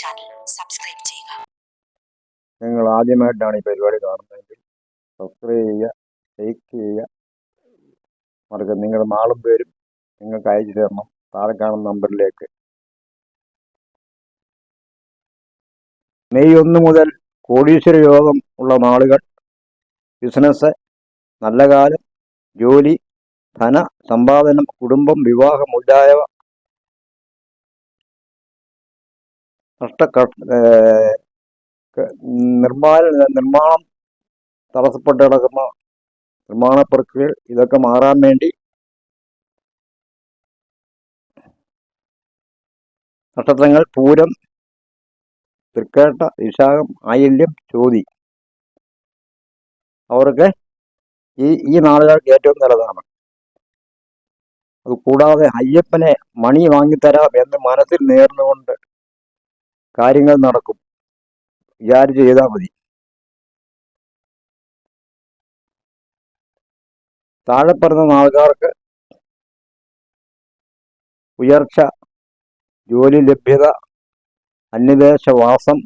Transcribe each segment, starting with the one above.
Channel subscribe ചെയ്യുക നിങ്ങൾ ആദ്യമായിട്ടാണ് ഈ പരിപാടി കാണുന്നതെങ്കിൽ സബ്സ്ക്രൈബ് ചെയ്യുക ലൈക്ക് ചെയ്യുക. മറക്കുക നിങ്ങളുടെ നാളും പേരും നിങ്ങൾക്ക് അയച്ചു തരണം. താഴെ കാണുന്ന നമ്പറിലേക്ക്. മെയ് ഒന്ന് മുതൽ കോടീശ്വര യോഗം ഉള്ള നാളുകൾ. ബിസിനസ് നല്ല കാലം ജോലി ധന സമ്പാദനം കുടുംബം വിവാഹം മുതലായവ നഷ്ട നിർമ്മാണ നിർമ്മാണം തടസ്സപ്പെട്ട് കിടക്കുന്ന നിർമ്മാണ പ്രക്രിയ ഇതൊക്കെ മാറാൻ വേണ്ടി നക്ഷത്രങ്ങൾ പൂരം തൃക്കേട്ട വിശാഖം ആയില്യം ചോതി അവർക്ക് ഈ ഈ നാളുകൾക്ക് ഏറ്റവും നല്ലതാണ്. അത് കൂടാതെ അയ്യപ്പനെ മണി വാങ്ങിത്തരാം എന്ന് മനസ്സിൽ നേർന്നുകൊണ്ട് കാര്യങ്ങൾ നടക്കും. വിചാരിച്ച് ചെയ്താൽ മതി. താഴെ പറഞ്ഞ ആൾക്കാർക്ക് ഉയർച്ച ജോലി ലഭ്യത അന്യദേശവാസം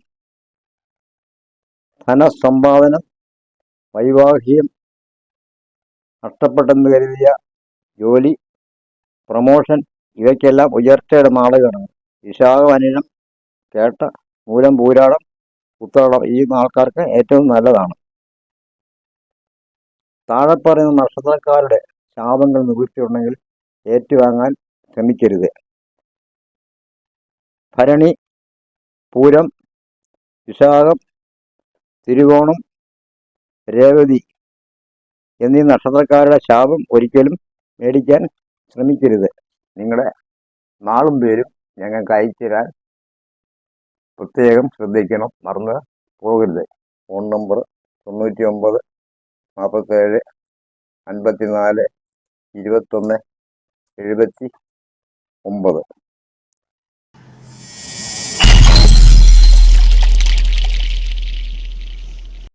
ധനസമ്പാദനം വൈവാഹികം നഷ്ടപ്പെട്ടെന്ന് കരുതിയ ജോലി പ്രമോഷൻ ഇവയ്ക്കെല്ലാം ഉയർച്ചയുടെ നാളുകളാണ്. വിശാഖം അനിഴം കേട്ട മൂലം പൂരാടം ഉത്തരാടം ഈ ആൾക്കാർക്ക് ഏറ്റവും നല്ലതാണ്. താഴെ പറയുന്ന നക്ഷത്രക്കാരുടെ ശാപങ്ങൾ നിവൃത്തിയുണ്ടെങ്കിൽ ഏറ്റുവാങ്ങാൻ ശ്രമിക്കരുത്. ഭരണി പൂരം വിശാഖം തിരുവോണം രേവതി എന്നീ നക്ഷത്രക്കാരുടെ ശാപം ഒരിക്കലും മേടിക്കാൻ ശ്രമിക്കരുത്. നിങ്ങളുടെ നാളും പേരും ഞങ്ങൾക്ക് അയച്ചു തരാൻ പ്രത്യേകം ശ്രദ്ധിക്കണം. മറന്ന് പോകരുത്. ഫോൺ നമ്പർ തൊണ്ണൂറ്റി ഒമ്പത് നാൽപ്പത്തേഴ് അൻപത്തി നാല് ഇരുപത്തൊന്ന് എഴുപത്തി ഒമ്പത്.